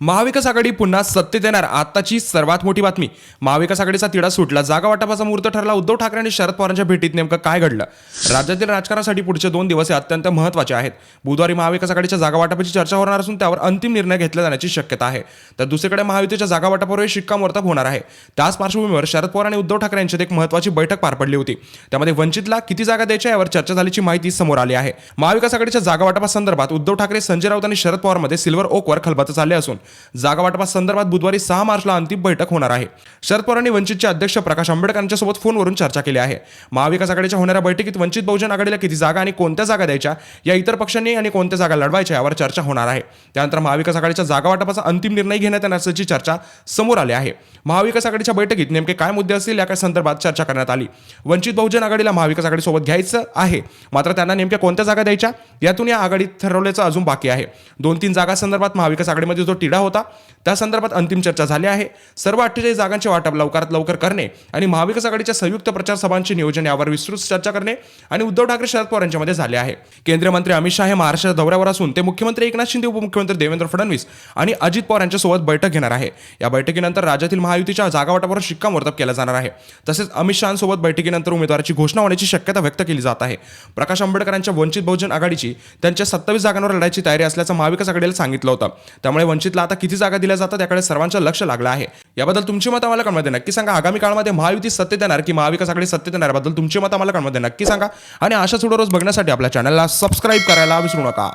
महाविकास आघाडी पुन्हा सत्तेत येणार. आताची सर्वात मोठी बातमी. महाविकास आघाडीचा तिढा सुटला. जागा वाटपाचा मुहूर्त ठरला. उद्धव ठाकरे आणि शरद पवारांच्या भेटीत नेमकं काय घडलं? राज्यातील राजकारणासाठी पुढचे दोन दिवस हे अत्यंत महत्त्वाचे आहेत. बुधवारी महाविकास आघाडीच्या जागा वाटपाची चर्चा होणार असून त्यावर अंतिम निर्णय घेतला जाण्याची शक्यता आहे. तर दुसरीकडे महायुतीच्या जागा वाटपावरही शिक्कामोर्तब होणार आहे. त्याच पार्श्वभूमीवर शरद पवार आणि उद्धव ठाकरे यांच्यात एक महत्त्वाची बैठक पार पडली होती. त्यामध्ये वंचितला किती जागा द्यायच्या यावर चर्चा झाल्याची माहिती समोर आली आहे. महाविकास आघाडीच्या जागा वाटपासंदर्भात उद्धव ठाकरे संजय राऊत आणि शरद पवारमध्ये सिल्वर ओकवर खलबत झाले असून जागावाटपासंदर्भात बुधवारी सहा मार्चला अंतिम बैठक होणार आहे. शरद पवारांनी वंचितचे अध्यक्ष प्रकाश आंबेडकर यांच्यासोबत फोनवरून चर्चा केली आहे. महाविकास आघाडीच्या होणाऱ्या बैठकीत वंचित बहुजन आघाडीला किती जागा आणि कोणत्या जागा द्यायच्या या इतर पक्षांनी आणि कोणत्या जागा लढवायच्या यावर चर्चा होणार आहे. त्यानंतर महाविकास आघाडीच्या जागा वाटपाचा अंतिम निर्णय घेण्यात येणार असल्याची चर्चा समोर आली आहे. महाविकास आघाडीच्या बैठकीत नेमके काय मुद्दे असतील या संदर्भात चर्चा करण्यात आली. वंचित बहुजन आघाडीला महाविकास आघाडीसोबत घ्यायचं आहे. मात्र त्यांना नेमक्या कोणत्या जागा द्यायच्या यातून या आघाडीत ठरवल्याचं अजून बाकी आहे. दोन तीन जागा संदर्भात महाविकास आघाडीमध्ये जो तिढा होता. त्या संदर्भात अंतिम चर्चा झाली आहे. सर्व अठ्ठेचाळीस जागांचे वाटप लवकरात लवकर करणे आणि महाविकास आघाडीच्या संयुक्त प्रचार सभांचे नियोजन यावर विस्तृत चर्चा करणे आणि उद्धव ठाकरे शरद पवार यांच्यामध्ये झाले आहे. केंद्रीय मंत्री अमित शहा हे महाराष्ट्राच्या दौऱ्यावर असून ते मुख्यमंत्री एकनाथ शिंदे उपमुख्यमंत्री देवेंद्र फडणवीस आणि अजित पवार यांच्यासोबत बैठक घेणार आहे. या बैठकीनंतर राज्यातील महायुतीच्या जागा वाटपावर शिक्कामोर्तब केला जाणार आहे. तसेच अमित शहासोबत बैठकीनंतर उमेदवाराची घोषणा होण्याची शक्यता व्यक्त केली जात आहे. प्रकाश आंबेडकरांच्या वंचित बहुजन आघाडीची त्यांच्या सत्तावीस जागांवर लढायची तयारी असल्याचं महाविकास आघाडीला सांगितलं होतं. त्यामुळे वंचितला आता किती जागा दिल्या जातात याकडे सर्वांचं लक्ष लागलं आहे. याबद्दल तुमची मत आम्हाला कळमध्ये नक्की सांगा. आगामी काळामध्ये महायुती सत्तेत येणार की महाविकास आघाडी सत्तेत येणार याबद्दल तुमची मत आम्हाला कळमध्ये नक्की सांगा. आणि आशा सुद्धा रोज बघण्यासाठी आपल्या चॅनलला सबस्क्राईब करायला विसरू नका.